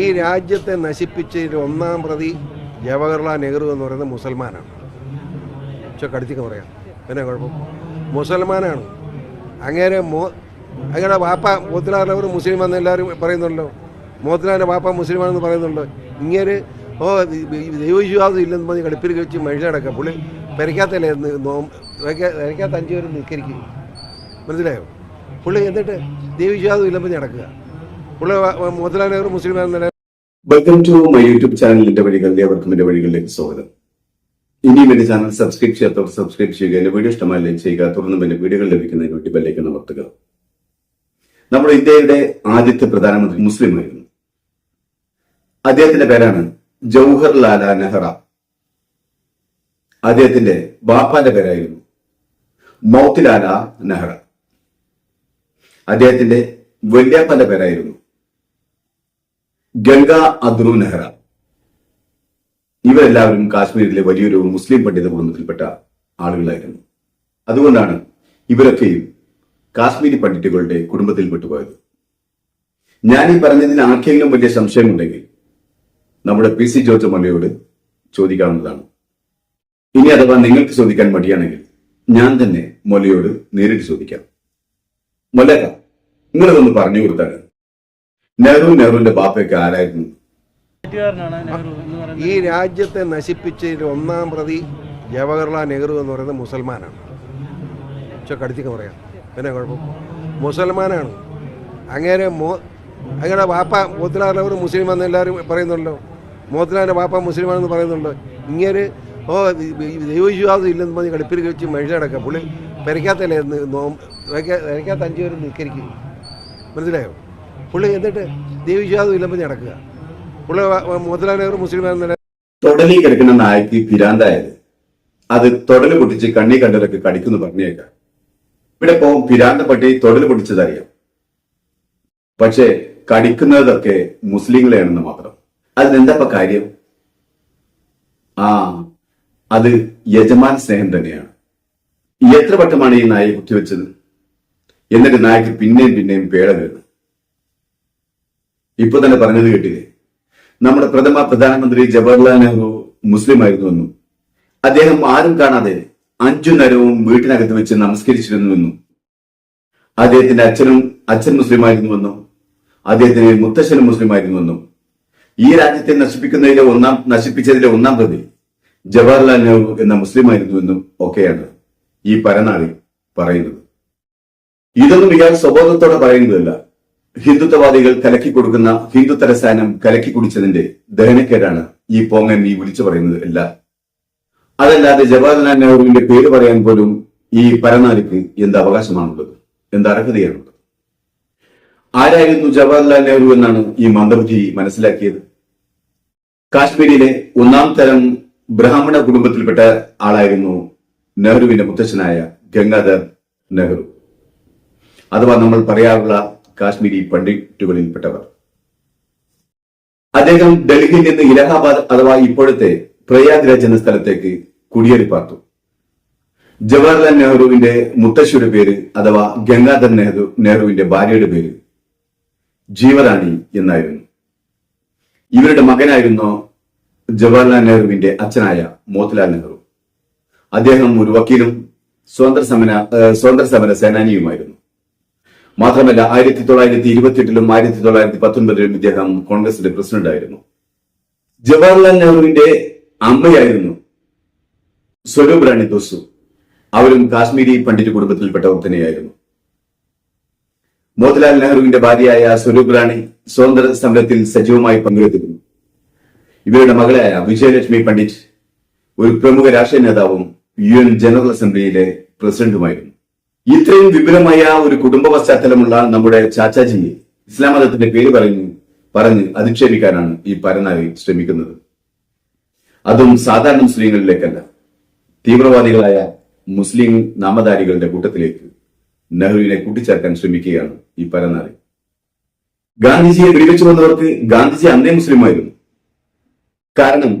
ഈ രാജ്യത്തെ നശിപ്പിച്ചതിൽ ഒന്നാം പ്രതി ജവഹർലാൽ നെഹ്റു എന്ന് പറയുന്നത് മുസൽമാനാണ്. പക്ഷെ കടുത്തിക്ക് പറയാം. പിന്നെ കുഴപ്പം? മുസൽമാനാണ്. അങ്ങനെ മോ അങ്ങനെ വാപ്പ മോത്തിലാൽ മുസ്ലിം എന്ന് എല്ലാവരും പറയുന്നുണ്ടല്ലോ. മോത്തിലാലിന്റെ വാപ്പ മുസ്ലിമാണെന്ന് പറയുന്നുണ്ടോ ഇങ്ങനെ ഓ ദൈവവിശ്വാസം ഇല്ലെന്ന് പറഞ്ഞ് കളിപ്പിൽ വെച്ച് മനുഷ്യനടക്കാം പുള്ളി പെരക്കാത്തല്ലേ പെരക്കാത്ത അഞ്ചു പേരും നിൽക്കരിക്കും മനസ്സിലായോ? പുള്ളി എന്നിട്ട് ദൈവവിശ്വാസം ഇല്ലെന്ന് പറഞ്ഞ് നടക്കുക. പുള്ളി മോത്തിലാൽ നെഹ്റു മുസ്ലിമാണെന്നല്ല വെൽക്കം ടു മൈ യൂട്യൂബ് ചാനലിന്റെ വഴികൾ ഏവർക്കും എന്റെ വഴികളിലേക്ക് സ്വാഗതം. ഇനിയും എന്റെ ചാനൽ സബ്സ്ക്രൈബ് ചെയ്യാത്തവർ സബ്സ്ക്രൈബ് ചെയ്യുക എന്റെ വീഡിയോ ഇഷ്ടമായി ചെയ്യുക തുടർന്നും എന്റെ വീഡിയോകൾ ലഭിക്കുന്നതിന് വേണ്ടി ബെല്ലേക്ക് അമർത്തുക. നമ്മുടെ ഇന്ത്യയുടെ ആദ്യത്തെ പ്രധാനമന്ത്രി മുസ്ലിം ആയിരുന്നു. അദ്ദേഹത്തിന്റെ പേരാണ് ജവഹർലാല നെഹ്റ. അദ്ദേഹത്തിന്റെ ബാപ്പാന്റെ പേരായിരുന്നു മൗത്തിലാല നെഹ്റ. അദ്ദേഹത്തിന്റെ വല്യാപ്പന്റെ പേരായിരുന്നു ഗംഗ അദ്രു നെഹ്റ. ഇവരെല്ലാവരും കാശ്മീരിലെ വലിയൊരു മുസ്ലിം പണ്ഡിത കുടുംബത്തിൽപ്പെട്ട ആളുകളായിരുന്നു. അതുകൊണ്ടാണ് ഇവരൊക്കെയും കാശ്മീരി പണ്ഡിറ്റുകളുടെ കുടുംബത്തിൽ പെട്ടുപോയത്. ഞാൻ ഈ പറഞ്ഞതിൽ ആർക്കെങ്കിലും വലിയ സംശയമുണ്ടെങ്കിൽ നമ്മുടെ പി സി ജോർജ് മലയോട് ചോദിക്കാവുന്നതാണ്. ഇനി അഥവാ നിങ്ങൾക്ക് ചോദിക്കാൻ മടിയാണെങ്കിൽ ഞാൻ തന്നെ മൊലയോട് നേരിട്ട് ചോദിക്കാം. മൊലക നിങ്ങളിതൊന്ന് പറഞ്ഞു കൊടുത്താണ് നെഹ്റു നെഹ്റുവിന്റെ ബാപ്പയൊക്കെ ആരായിരുന്നു? തെറ്റുകാരനാണ് നെഹ്റു എന്ന് പറയുന്നത്. ഈ രാജ്യത്തെ നശിപ്പിച്ചതിൽ ഒന്നാം പ്രതി ജവഹർലാൽ നെഹ്റു എന്ന് പറയുന്നത് മുസൽമാനാണ്. കടുത്തിക്ക് പറയാം. പിന്നെ കുഴപ്പം? മുസൽമാനാണ്. അങ്ങനെ മോ അങ്ങനെ വാപ്പ മോത്തിലാൽ നെഹ്റു മുസ്ലിം എന്ന് എല്ലാവരും പറയുന്നുണ്ടല്ലോ. മോത്തിലാലിന്റെ വാപ്പ മുസ്ലിമാണെന്ന് പറയുന്നുണ്ടോ. ഇങ്ങനെ ഓ ദൈവവിശ്വാസം ഇല്ലെന്ന് പറഞ്ഞ് കളിപ്പിൽ വെച്ച് മനുഷ്യനടക്കാം പുള്ളി പെരയ്ക്കാത്തല്ലേ നോ പെരയ്ക്കാത്ത അഞ്ചു പേരും നിൽക്കരിക്കും. മനസ്സിലായോ? പുള്ളി എന്നിട്ട് ദേവിശ്വാസം ഇല്ലെന്ന് നടക്കുക. പുള്ളി മോത്തിലാൽ മുസ്ലിമാണെന്നല്ല തൊടലി കിടക്കുന്ന നായ്ക്ക് പിരാന്തായത്. അത് തൊടൽ പൊട്ടിച്ച് കണ്ണി കണ്ടലൊക്കെ കടിക്കുന്നു പറഞ്ഞേക്കാം. ഇവിടെ ഇപ്പോ പിരാന്ത പട്ടി തൊടൽ പൊട്ടിച്ചതറിയാം. പക്ഷേ കടിക്കുന്നതൊക്കെ മുസ്ലിങ്ങളെയാണെന്ന് മാത്രം. അതിനെന്താ കാര്യം? ആ അത് യജമാൻ സ്നേഹം തന്നെയാണ്. എത്ര വട്ടമാണ് ഈ നായെ കുത്തിവെച്ചത്? എന്നിട്ട് നായക്ക് പിന്നെയും പിന്നെയും പേട വീണ് ഇപ്പൊ തന്നെ പറഞ്ഞത് കേട്ടില്ലേ? നമ്മുടെ പ്രഥമ പ്രധാനമന്ത്രി ജവഹർലാൽ നെഹ്റു മുസ്ലിം ആയിരുന്നുവെന്നും അദ്ദേഹം ആരും കാണാതെ അഞ്ചു നരവും വീട്ടിനകത്ത് വെച്ച് നമസ്കരിച്ചിരുന്നുവെന്നും അദ്ദേഹത്തിന്റെ അച്ഛനും അച്ഛൻ മുസ്ലിം ആയിരുന്നുവെന്നും അദ്ദേഹത്തിന് മുത്തശ്ശനും മുസ്ലിം ആയിരുന്നുവെന്നും ഈ രാജ്യത്തെ നശിപ്പിക്കുന്നതിലെ ഒന്നാം നശിപ്പിച്ചതിലെ ഒന്നാം പ്രതി ജവഹർലാൽ നെഹ്റു എന്ന മുസ്ലിം ആയിരുന്നുവെന്നും ഒക്കെയാണ് ഈ പരനാളി പറയുന്നത്. ഇതൊന്നും ഇയാൾ സ്വബോധത്തോടെ പറയുന്നതല്ല. ഹിന്ദുത്വവാദികൾ കലക്കി കൊടുക്കുന്ന ഹിന്ദു തലസ്ഥാനം കലക്കി കുടിച്ചതിന്റെ ദഹനക്കേടാണ് ഈ പോങ്ങൻ ഈ വിളിച്ചു പറയുന്നത് അല്ല അതല്ലാതെ ജവഹർലാൽ നെഹ്റുവിന്റെ പേര് പറയാൻ പോലും ഈ പരനാലിക്ക് എന്ത് അവകാശമാണുള്ളത്? എന്ത് അർഹതയാണുള്ളത്? ആരായിരുന്നു ജവഹർലാൽ നെഹ്റു എന്നാണ് ഈ മന്ദബുദ്ധി മനസ്സിലാക്കിയത്? കാശ്മീരിലെ ഒന്നാം തരം ബ്രാഹ്മണ കുടുംബത്തിൽപ്പെട്ട ആളായിരുന്നു നെഹ്റുവിന്റെ മുത്തച്ഛനായ ഗംഗാധർ നെഹ്റു. അഥവാ നമ്മൾ പറയാറുള്ള കാശ്മീരി പണ്ഡിറ്റുകളിൽപ്പെട്ടവർ. അദ്ദേഹം ഡൽഹിയിൽ നിന്ന് ഇലഹാബാദ് അഥവാ ഇപ്പോഴത്തെ പ്രയാഗ്രാജ് എന്ന സ്ഥലത്തേക്ക് കുടിയേറി പാർത്തു ജവഹർലാൽ നെഹ്റുവിന്റെ മുത്തശ്ശിയുടെ പേര് അഥവാ ഗംഗാധർ നെഹ്റു നെഹ്റുവിന്റെ ഭാര്യയുടെ പേര് ജീവറാണി എന്നായിരുന്നു. ഇവരുടെ മകനായിരുന്നു ജവഹർലാൽ നെഹ്റുവിന്റെ അച്ഛനായ മോത്തിലാൽ നെഹ്റു. അദ്ദേഹം ഒരു വക്കീലും സ്വതന്ത്ര സമര സ്വതന്ത്ര സമര സേനാനിയുമായിരുന്നു. മാത്രമല്ല ആയിരത്തി തൊള്ളായിരത്തി ഇരുപത്തിയെട്ടിലും ആയിരത്തി തൊള്ളായിരത്തി പത്തൊൻപതിലും ഇദ്ദേഹം കോൺഗ്രസിന്റെ പ്രസിഡന്റ് ആയിരുന്നു ജവഹർലാൽ നെഹ്റുവിന്റെ അമ്മയായിരുന്നു സ്വരൂപ് റാണി ദോസു അവരും കാശ്മീരി പണ്ഡിറ്റ് കുടുംബത്തിൽപ്പെട്ടവർ തന്നെയായിരുന്നു മോത്തിലാൽ നെഹ്റുവിന്റെ ഭാര്യയായ സ്വരൂപ് റാണി സ്വതന്ത്ര സമരത്തിൽ സജീവമായി പങ്കെടുത്തിരുന്നു. ഇവരുടെ മകളായ വിജയലക്ഷ്മി പണ്ഡിറ്റ് ഒരു പ്രമുഖ രാഷ്ട്രീയ നേതാവും യു എൻ ജനറൽ അസംബ്ലിയിലെ പ്രസിഡന്റുമായിരുന്നു. ഇത്രയും വിപുലമായ ഒരു കുടുംബ പശ്ചാത്തലമുള്ള നമ്മുടെ ചാച്ചാജിയെ ഇസ്ലാം മതത്തിന്റെ പേര് പറഞ്ഞു പറഞ്ഞ് അധിക്ഷേപിക്കാനാണ് ഈ പരനായി ശ്രമിക്കുന്നത്. അതും സാധാരണ മുസ്ലിങ്ങളിലേക്കല്ല. തീവ്രവാദികളായ മുസ്ലിം നാമധാരികളുടെ കൂട്ടത്തിലേക്ക് നെഹ്റുവിനെ കൂട്ടിച്ചേർക്കാൻ ശ്രമിക്കുകയാണ് ഈ പരനാറി ഗാന്ധിജിയെ വെടിവെച്ചു വന്നവർക്ക് ഗാന്ധിജി അന്നേ മുസ്ലിമായിരുന്നു. കാരണം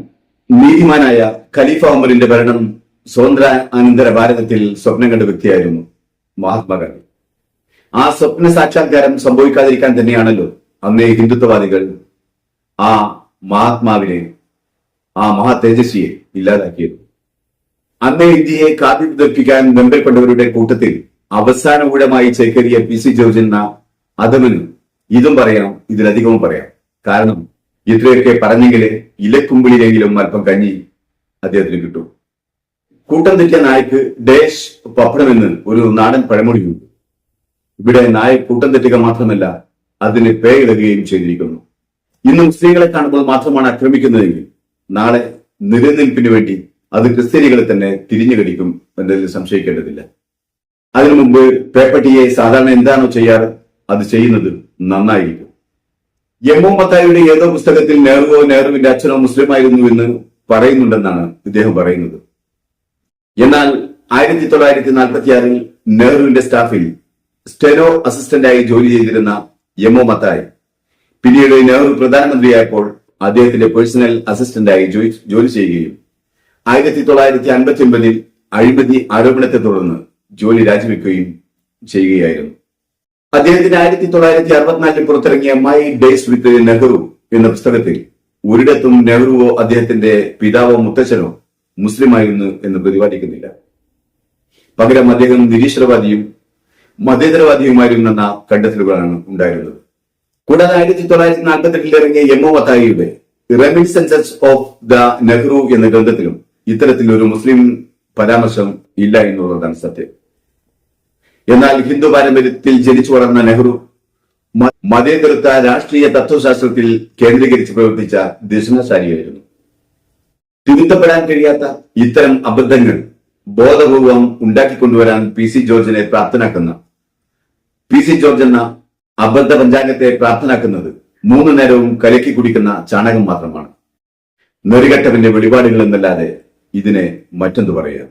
നീതിമാനായ ഖലീഫ ഉമറിന്റെ ഭരണം സ്വതന്ത്ര അനന്തര ഭാരതത്തിൽ സ്വപ്നം കണ്ട വ്യക്തിയായിരുന്നു മഹാത്മാഗാന്ധി. ആ സ്വപ്ന സാക്ഷാത്കാരം സംഭവിക്കാതിരിക്കാൻ തന്നെയാണല്ലോ അന്നേ ഹിന്ദുത്വവാദികൾ ആ മഹാത്മാവിനെ ആ മഹാ തേജസ്വിയെ ഇല്ലാതാക്കിയത്. അന്നേ ഇന്ത്യയെ കാത്തിപ്പിക്കാൻ ബന്ധപ്പെട്ടവരുടെ കൂട്ടത്തിൽ അവസാന കൂടമായി ചേക്കേറിയ പി സി ജോർജ് എന്ന അതമന് ഇതും പറയാം ഇതിലധികവും പറയാം. കാരണം ഇത്രയൊക്കെ പറഞ്ഞെങ്കിലേ ഇലക്കുമ്പിളിലെങ്കിലും അല്പം കഞ്ഞി അദ്ദേഹത്തിന് കിട്ടും. കൂട്ടം തെറ്റിയ നായ്ക്ക് ഡേഷ് പപ്പടമെന്ന് ഒരു നാടൻ പഴമൊഴിയുണ്ട്. ഇവിടെ നായ കൂട്ടം തെറ്റുക മാത്രമല്ല അതിന് പേയിടുകയും ചെയ്തിരിക്കുന്നു. ഇന്ന് മുസ്ലിങ്ങളെ കാണുമ്പോൾ മാത്രമാണ് ആക്രമിക്കുന്നതെങ്കിൽ നാളെ നിലനിൽപ്പിന് വേണ്ടി അത് ക്രിസ്ത്യാനികളെ തന്നെ തിരിഞ്ഞു കടിക്കും എന്നതിൽ സംശയിക്കേണ്ടതില്ല. അതിനു മുമ്പ് പേപ്പട്ടിയെ സാധാരണ എന്താണോ ചെയ്യാറ് അത് ചെയ്യുന്നത് നന്നായിരിക്കും. എമ്മോ മത്തായിയുടെ ഏതോ പുസ്തകത്തിൽ നെഹ്റുവോ നെഹ്റുവിന്റെ അച്ഛനോ മുസ്ലിമായിരുന്നു എന്ന് പറയുന്നുണ്ടെന്നാണ് ഇദ്ദേഹം പറയുന്നത്. എന്നാൽ ആയിരത്തി തൊള്ളായിരത്തി നാൽപ്പത്തിയാറിൽ നെഹ്റുവിന്റെ സ്റ്റാഫിൽ സ്റ്റെനോ അസിസ്റ്റന്റായി ജോലി ചെയ്തിരുന്ന എമ്മോ മത്തായി. പിന്നീട് നെഹ്റു പ്രധാനമന്ത്രിയായപ്പോൾ അദ്ദേഹത്തിന്റെ പേഴ്സണൽ അസിസ്റ്റന്റായി ജോലി ചെയ്യുകയും ആയിരത്തി തൊള്ളായിരത്തി അൻപത്തി ഒൻപതിൽ അഴിമതി ആരോപണത്തെ തുടർന്ന് ജോലി രാജിവെക്കുകയും ചെയ്യുകയായിരുന്നു. അദ്ദേഹത്തിന്റെ ആയിരത്തി തൊള്ളായിരത്തി അറുപത്തിനാലിൽ പുറത്തിറങ്ങിയ മൈ ഡേസ് വിത്ത് നെഹ്റു എന്ന പുസ്തകത്തിൽ ഒരിടത്തും നെഹ്റുവോ അദ്ദേഹത്തിന്റെ പിതാവോ മുത്തച്ഛനോ മുസ്ലിമായിരുന്നു എന്ന് പ്രതിപാദിക്കുന്നില്ല. പകരം അദ്ദേഹം നിരീശ്വരവാദിയും മതേതരവാദിയുമായിരുന്നെന്ന കണ്ടെത്തലുകളാണ് ഉണ്ടായിരുന്നത്. കൂടാതെ ആയിരത്തി തൊള്ളായിരത്തി നാൽപ്പത്തെട്ടിൽ ഇറങ്ങിയ എം ഒ വത്തായിയുടെ റെമിൻസെൻസസ് ഓഫ് ദ നെഹ്റു എന്ന ഗ്രന്ഥത്തിലും ഇത്തരത്തിൽ ഒരു മുസ്ലിം പരാമർശം ഇല്ല എന്നുള്ളതാണ് സത്യം. എന്നാൽ ഹിന്ദു പാരമ്പര്യത്തിൽ ജനിച്ചു വളർന്ന നെഹ്റു മതേതൃത്വ രാഷ്ട്രീയ തത്വശാസ്ത്രത്തിൽ കേന്ദ്രീകരിച്ച് പ്രവർത്തിച്ച ദക്ഷിണശാലിയായിരുന്നു തിരുത്തപ്പെടാൻ കഴിയാത്ത ഇത്തരം അബദ്ധങ്ങൾ ബോധപൂർവം ഉണ്ടാക്കിക്കൊണ്ടുവരാൻ പി സി ജോർജിനെ പ്രാപ്തനാക്കുന്ന പി സി ജോർജ് എന്ന അബദ്ധ പഞ്ചാംഗത്തെ പ്രാപ്തനാക്കുന്നത് മൂന്ന് നേരവും കലക്കി കുടിക്കുന്ന ചാണകം മാത്രമാണ്. നെറികെട്ടവന്റെ വെളിപാടുകൾ എന്നല്ലാതെ ഇതിനെ മറ്റെന്തു പറയാം